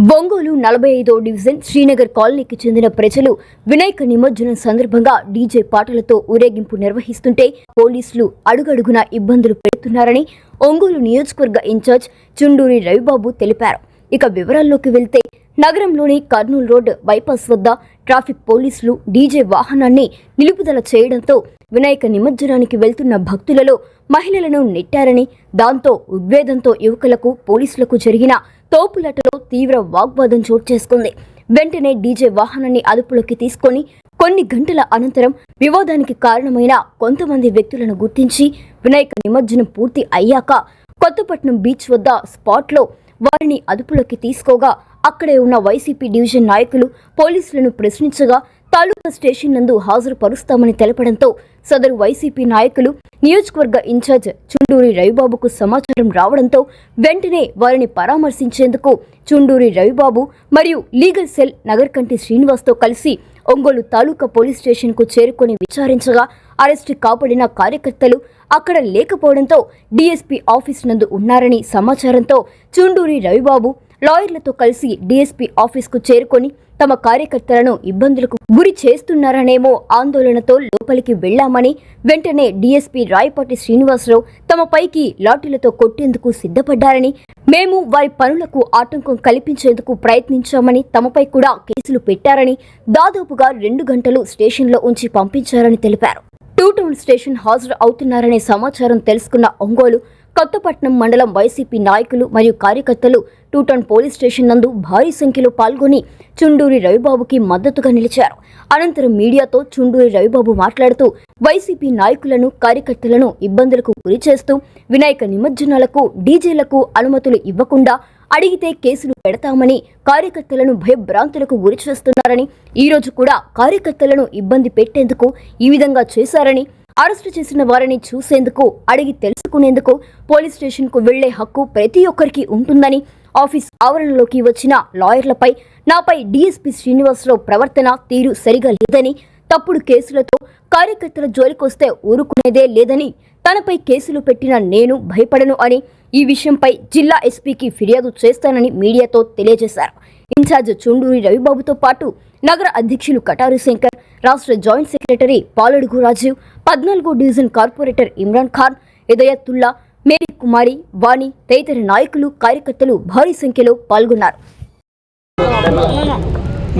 ఒంగోలు నలభై ఐదో డివిజన్ శ్రీనగర్ కాలనీకి చెందిన ప్రజలు వినాయక నిమజ్జనం సందర్భంగా డీజే పాటలతో ఊరేగింపు నిర్వహిస్తుంటే పోలీసులు అడుగడుగున ఇబ్బందులు పెడుతున్నారని ఒంగోలు నియోజకవర్గ ఇన్ఛార్జ్ చుండూరి రవిబాబు తెలిపారు. ఇక వివరాల్లోకి వెళ్తే నగరంలోని కర్నూలు రోడ్ బైపాస్ వద్ద ట్రాఫిక్ పోలీసులు డీజే వాహనాన్ని నిలుపుదల చేయడంతో వినాయక నిమజ్జనానికి వెళ్తున్న భక్తులలో మహిళలను నెట్టారని దాంతో ఉద్వేదంతో యువకులకు పోలీసులకు జరిగిన తోపులటలో తీవ్ర వాగ్వాదం చోటు చేసుకుంది. వెంటనే డీజే వాహనాన్ని అదుపులోకి తీసుకొని కొన్ని గంటల అనంతరం వివాదానికి కారణమైన కొంతమంది వ్యక్తులను గుర్తించి వినాయక నిమజ్జనం పూర్తి అయ్యాక కొత్తపట్నం బీచ్ వద్ద స్పాట్లో వారిని అదుపులోకి తీసుకోగా అక్కడే ఉన్న వైసీపీ డివిజన్ నాయకులు పోలీసులను ప్రశ్నించగా తాలూకా స్టేషన్ నందు హాజరుపరుస్తామని తెలపడంతో సదరు వైసీపీ నాయకులు నియోజకవర్గ ఇన్ఛార్జ్ చుండూరి రవిబాబుకు సమాచారం రావడంతో వెంటనే వారిని పరామర్శించేందుకు చుండూరి రవిబాబు మరియు లీగల్ సెల్ నగర్కంటి శ్రీనివాస్తో కలిసి ఒంగోలు తాలూకా పోలీస్ స్టేషన్కు చేరుకొని విచారించగా అరెస్టు కాబడిన కార్యకర్తలు అక్కడ లేకపోవడంతో డీఎస్పీ ఆఫీస్ నందు ఉన్నారని సమాచారంతో చుండూరి రవిబాబు లాయర్లతో కలిసి డీఎస్పీ ఆఫీస్కు చేరుకొని తమ కార్యకర్తలను ఇబ్బందులకు గురి చేస్తున్నారనేమో ఆందోళనతో లోపలికి వెళ్ళామని వెంటనే డీఎస్పీ రాయపాటి శ్రీనివాసరావు తమ పైకి లాఠీలతో కొట్టేందుకు సిద్ధపడ్డారని మేము వారి పనులకు ఆటంకం కల్పించేందుకు ప్రయత్నించామని తమపై కూడా కేసులు పెట్టారని దాదాపుగా రెండు గంటలు స్టేషన్లో ఉంచి పంపించారని తెలిపారు. టూ టౌన్ స్టేషన్ హాజరు అవుతున్నారనే సమాచారం తెలుసుకున్న ఒంగోలు కొత్తపట్నం మండలం వైసీపీ నాయకులు మరియు కార్యకర్తలు టూ టౌన్ పోలీస్ స్టేషన్ నందు భారీ సంఖ్యలో పాల్గొని చుండూరి రవిబాబుకి మద్దతుగా నిలిచారు. అనంతరం మీడియాతో చుండూరి రవిబాబు మాట్లాడుతూ వైసీపీ నాయకులను కార్యకర్తలను ఇబ్బందులకు గురి చేస్తూ వినాయక నిమజ్జనాలకు డీజేలకు అనుమతులు ఇవ్వకుండా అడిగితే కేసులు పెడతామని కార్యకర్తలను భయభ్రాంతులకు గురి చేస్తున్నారని ఈ రోజు కూడా కార్యకర్తలను ఇబ్బంది పెట్టేందుకు ఈ విధంగా చేశారని అరెస్టు చేసిన వారిని చూసేందుకు అడిగి తెలుసుకునేందుకు పోలీస్ స్టేషన్కు వెళ్ళే హక్కు ప్రతి ఒక్కరికి ఉంటుందని ఆఫీస్ ఆవరణలోకి వచ్చిన లాయర్లపై నాపై డీఎస్పీ శ్రీనివాసరావు ప్రవర్తన తీరు సరిగా లేదని తప్పుడు కేసులతో కార్యకర్తల జోలికొస్తే ఊరుకునేదే లేదని తనపై కేసులు పెట్టిన నేను భయపడను అని ఈ విషయంపై జిల్లా ఎస్పీకి ఫిర్యాదు చేస్తానని మీడియాతో తెలియజేశారు. ఇన్ఛార్జ్ చుండూరి రవిబాబుతో పాటు నగర అధ్యక్షులు కటారు శంకర్ రాష్ట్ర జాయింట్ సెక్రటరీ పాలడుగు రాజీవ్ పద్నాలుగో division corporator Imran Khan Idayatullah Mary Kumari Vani తదితర నాయకులు కార్యకర్తలు భారీ సంఖ్యలో పాల్గొన్నారు.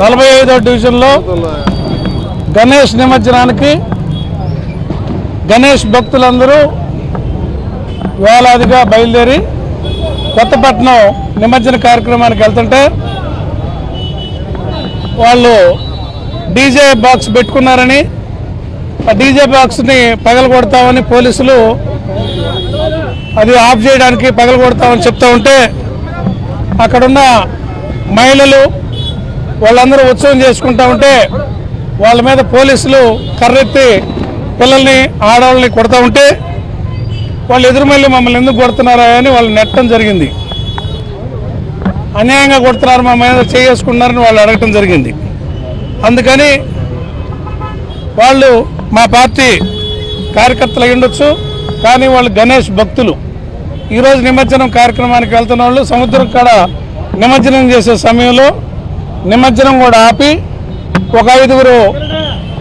నలభై ఐదో డివిజన్లో గణేష్ నిమజ్జనానికి గణేష్ భక్తులందరూ వేలాదిగా బయలుదేరి కొత్తపట్నం నిమజ్జన కార్యక్రమానికి వెళ్తుంటే వాళ్ళు డీజే బాక్స్ పెట్టుకున్నారని ఆ డీజే బాక్స్ని పగలగొడతామని పోలీసులు అది ఆఫ్ చేయడానికి పగలగొడతామని చెప్తూ ఉంటే అక్కడున్న మహిళలు వాళ్ళందరూ ఉత్సవం చేసుకుంటూ ఉంటే వాళ్ళ మీద పోలీసులు కర్రెత్తి పిల్లల్ని ఆడవాళ్ళని కొడతా ఉంటే వాళ్ళు ఎదురు మమ్మల్ని ఎందుకు కొడుతున్నారా అని వాళ్ళు నెట్టడం జరిగింది. అన్యాయంగా కొడుతున్నారు మా మీద చేసుకున్నారని వాళ్ళు అడగటం జరిగింది. అందుకని వాళ్ళు మా పార్టీ కార్యకర్తలు అయి ఉండొచ్చు కానీ వాళ్ళు గణేష్ భక్తులు. ఈరోజు నిమజ్జనం కార్యక్రమానికి వెళ్తున్న వాళ్ళు సముద్రం కాడ నిమజ్జనం చేసే సమయంలో నిమజ్జనం కూడా ఆపి ఒక ఐదుగురు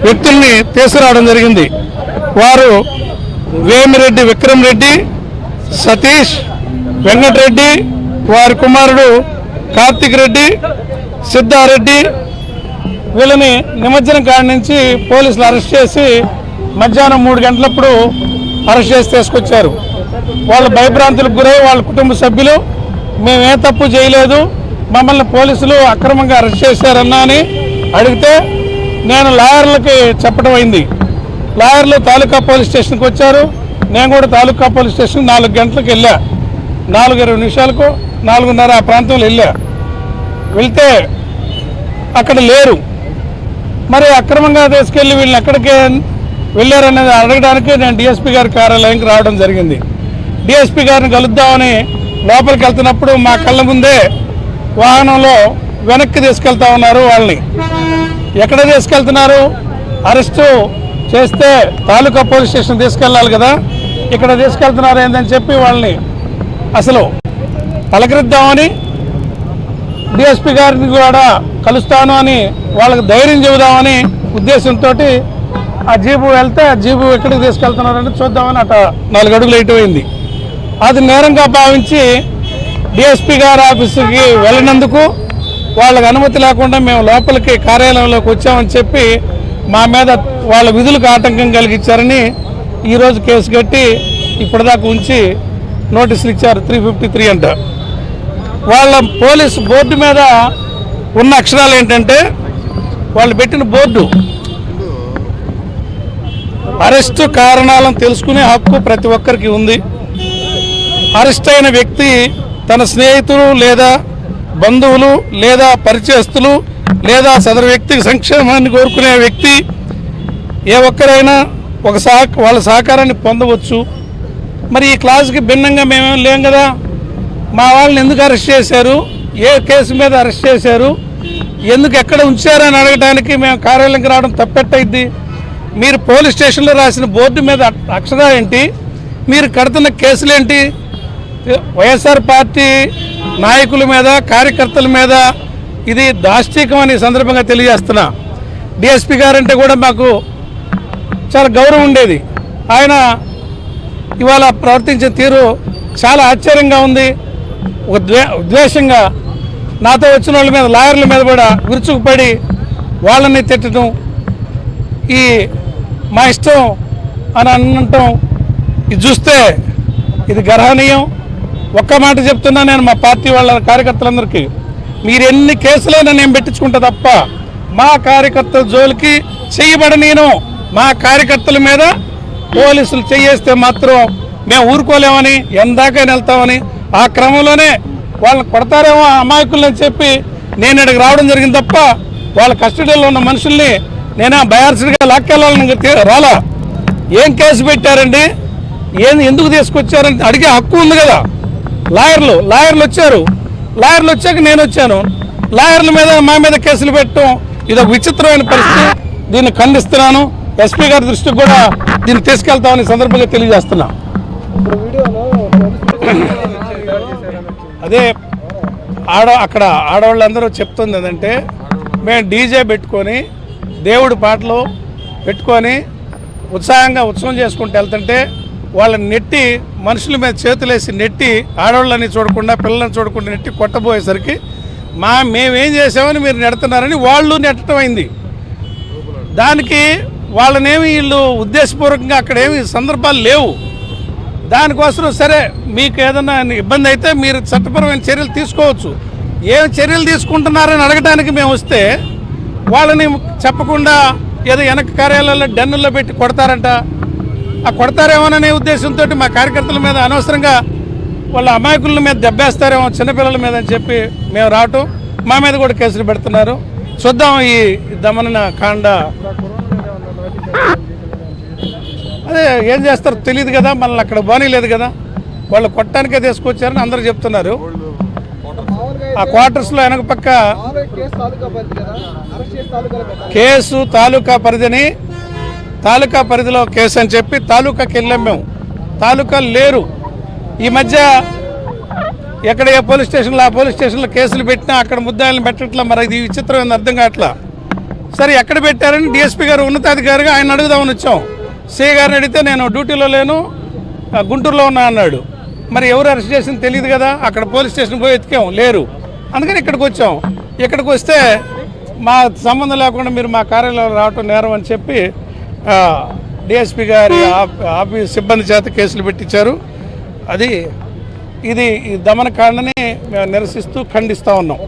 వ్యక్తుల్ని తీసుకురావడం జరిగింది. వారు వేమిరెడ్డి విక్రమ్ రెడ్డి సతీష్ వెంకటరెడ్డి వారి కుమారుడు కార్తిక్ రెడ్డి సిద్ధారెడ్డి వీళ్ళని నిమజ్జనం కాడి నుంచి పోలీసులు అరెస్ట్ చేసి మధ్యాహ్నం మూడు గంటలప్పుడు అరెస్ట్ చేసి తీసుకొచ్చారు. వాళ్ళు భయభ్రాంతులకు గురై వాళ్ళ కుటుంబ సభ్యులు మేమే తప్పు చేయలేదు మమ్మల్ని పోలీసులు అక్రమంగా అరెస్ట్ చేశారన్నా అని అడిగితే నేను లాయర్లకి చెప్పడం అయింది. లాయర్లు తాలూకా పోలీస్ స్టేషన్కి వచ్చారు. నేను కూడా తాలూకా పోలీస్ స్టేషన్ నాలుగు గంటలకు వెళ్ళా. నాలుగు ఇరవై నిమిషాలకు నాలుగున్నర ఆ ప్రాంతంలో వెళ్ళా. వెళ్తే అక్కడ లేరు. మరి అక్రమంగా తీసుకెళ్ళి వీళ్ళని ఎక్కడికి వెళ్ళారనేది అడగడానికి నేను డిఎస్పీ గారి కార్యాలయానికి రావడం జరిగింది. డిఎస్పీ గారిని కలుద్దామని లోపలికి వెళ్తున్నప్పుడు మా కళ్ళ ముందే వాహనంలో వెనక్కి తీసుకెళ్తా ఉన్నారు వాళ్ళని. ఎక్కడ తీసుకెళ్తున్నారు? అరెస్టు చేస్తే తాలూకా పోలీస్ స్టేషన్ తీసుకెళ్ళాలి కదా. ఇక్కడ తీసుకెళ్తున్నారు ఏందని చెప్పి వాళ్ళని అసలు పలకరిద్దామని డిఎస్పి గారిని కూడా కలుస్తాను అని వాళ్ళకి ధైర్యం చెబుదామని ఉద్దేశంతో ఆ జీబు వెళ్తే ఆ జీబు ఎక్కడికి తీసుకెళ్తున్నారని చూద్దామని అట నాలుగు అడుగులు అయిపోయింది అది నేరంగా భావించి డిఎస్పి గారి ఆఫీసుకి వెళ్ళినందుకు వాళ్ళకి అనుమతి లేకుండా మేము లోపలికి కార్యాలయంలోకి వచ్చామని చెప్పి మా మీద వాళ్ళ విధులకు ఆటంకం కలిగించారని ఈరోజు కేసు కట్టి ఇప్పటిదాకా ఉంచి నోటీసులు ఇచ్చారు త్రీ ఫిఫ్టీ త్రీ అంట. వాళ్ళ పోలీసు బోర్డు మీద ఉన్న అక్షరాలు ఏంటంటే వాళ్ళు పెట్టిన బోర్డు. అరెస్టు కారణాలను తెలుసుకునే హక్కు ప్రతి ఒక్కరికి ఉంది. అరెస్ట్ అయిన వ్యక్తి తన స్నేహితుడు లేదా బంధువులు లేదా పరిచయస్తులు లేదా సదరు వ్యక్తికి సంక్షేమాన్ని కోరుకునే వ్యక్తి ఏ ఒక్కరైనా ఒక సహ వాళ్ళ సహకారాన్ని పొందవచ్చు. మరి ఈ క్లాస్కి భిన్నంగా మేమేం లేం కదా? మా వాళ్ళని ఎందుకు అరెస్ట్ చేశారు? ఏ కేసు మీద అరెస్ట్ చేశారు? ఎందుకు ఎక్కడ ఉంచారని అడగడానికి మేము కార్యాలయంకి రావడం తప్పెట్టయిద్ది. మీరు పోలీస్ స్టేషన్లో రాసిన బోర్డు మీద అ- అక్షరాలు ఏంటి? మీరు కడుతున్న కేసులేంటి వైఎస్ఆర్ పార్టీ నాయకుల మీద కార్యకర్తల మీద ఇది దాష్టీకం అని సందర్భంగా తెలియజేస్తున్నా. డిఎస్పి గారంటే కూడా మాకు చాలా గౌరవం ఉండేది. ఆయన ఇవాళ ప్రవర్తించే తీరు చాలా ఆశ్చర్యంగా ఉంది. ఒక ద్వే ద్వేషంగా నాతో వచ్చిన వాళ్ళ మీద లాయర్ల మీద కూడా విరుచుకుపడి వాళ్ళని తిట్టడం ఈ మా ఇష్టం అని అనటం ఇది చూస్తే ఇది గర్హనీయం. ఒక్క మాట చెప్తున్నా నేను మా పార్టీ వాళ్ళ కార్యకర్తలందరికీ. మీరు ఎన్ని కేసులైనా నేను పెట్టించుకుంటా తప్ప మా కార్యకర్తల జోలికి చేయబడ నేను మా కార్యకర్తల మీద పోలీసులు చేయేస్తే మాత్రం మేము ఊరుకోలేమని ఎందాకైనా వెళ్తామని ఆ క్రమంలోనే వాళ్ళని కొడతారేమో అమాయకులని చెప్పి నేను ఇక్కడికి రావడం జరిగింది తప్ప వాళ్ళ కస్టడీలో ఉన్న మనుషుల్ని నేనే బయార్స్డ్గా లాక్కెళ్ళాలని రాలా. ఏం కేసు పెట్టారండి? ఏం ఎందుకు తీసుకొచ్చారని అడిగే హక్కు ఉంది కదా. లాయర్లు లాయర్లు వచ్చారు. లాయర్లు వచ్చాక నేను వచ్చాను. లాయర్ల మీద మా మీద కేసులు పెట్టడం ఇది ఒక విచిత్రమైన పరిస్థితి. దీన్ని ఖండిస్తున్నాను. ఎస్పీ గారి దృష్టికి కూడా దీన్ని తీసుకెళ్తామని సందర్భంగా తెలియజేస్తున్నా. అదే ఆడ అక్కడ ఆడవాళ్ళందరూ చెప్తుంది ఏంటంటే మేము డీజే పెట్టుకొని దేవుడి పాటలు పెట్టుకొని ఉత్సాహంగా ఉత్సవం చేసుకుంటూ వెళ్తుంటే వాళ్ళని నెట్టి మనుషుల మీద చేతులేసి నెట్టి ఆడవాళ్ళని చూడకుండా పిల్లల్ని చూడకుండా నెట్టి కొట్టబోయేసరికి మా మేమేం చేసామని మీరు నెడుతున్నారని వాళ్ళు నెట్టడం అయింది దానికి వాళ్ళనేమి వీళ్ళు ఉద్దేశపూర్వకంగా అక్కడేమి సందర్భాలు లేవు. దానికోసం సరే మీకు ఏదైనా ఇబ్బంది అయితే మీరు చట్టపరమైన చర్యలు తీసుకోవచ్చు. ఏం చర్యలు తీసుకుంటున్నారని అడగడానికి మేము వస్తే వాళ్ళని చెప్పకుండా ఏదో వెనక కార్యాలయాల్లో డన్నుల్లో పెట్టి కొడతారంట. ఆ కొడతారేమోననే ఉద్దేశంతో మా కార్యకర్తల మీద అనవసరంగా వాళ్ళ అమాయకుల మీద దెబ్బేస్తారేమో చిన్నపిల్లల మీద అని చెప్పి మేము రావటం మా మీద కూడా కేసులు పెడుతున్నారు. చూద్దాం ఈ దమన కాండ. అదే ఏం చేస్తారో తెలియదు కదా మనల్ని అక్కడ బానీలేదు కదా. వాళ్ళు కొట్టడానికే తీసుకొచ్చారని అందరూ చెప్తున్నారు. ఆ క్వార్టర్స్లో వెనక పక్క కేసు తాలూకా పరిధిని తాలూకా పరిధిలో కేసు అని చెప్పి తాలూకాకి వెళ్ళాం మేము. తాలూకాలు లేరు. ఈ మధ్య ఎక్కడ ఏ పోలీస్ స్టేషన్లో ఆ పోలీస్ స్టేషన్లో కేసులు పెట్టినా అక్కడ ముద్దాయిలను పెట్టట్లా మరి ఇది విచిత్రం ఏంది అర్థం కావట్లా. సరే ఎక్కడ పెట్టారని డిఎస్పీ గారు ఉన్నతాధికారిగా ఆయన అడుగుదామని వచ్చాం. సిఐ గారిని అడిగితే నేను డ్యూటీలో లేను గుంటూరులో ఉన్నా అన్నాడు. మరి ఎవరు అరెస్ట్ చేసింది తెలియదు కదా అక్కడ పోలీస్ స్టేషన్ పోయి ఎతికాం లేరు. అందుకని ఇక్కడికి వచ్చాం. ఇక్కడికి వస్తే మా సంబంధం లేకుండా మీరు మా కార్యాలయంలో రావటం నేరం అని చెప్పి డిఎస్పీ గారి ఆఫీస్ సిబ్బంది చేత కేసులు పెట్టించారు. అది ఇది ఈ దమనకాండని నిరసిస్తూ ఖండిస్తూ ఉన్నాం.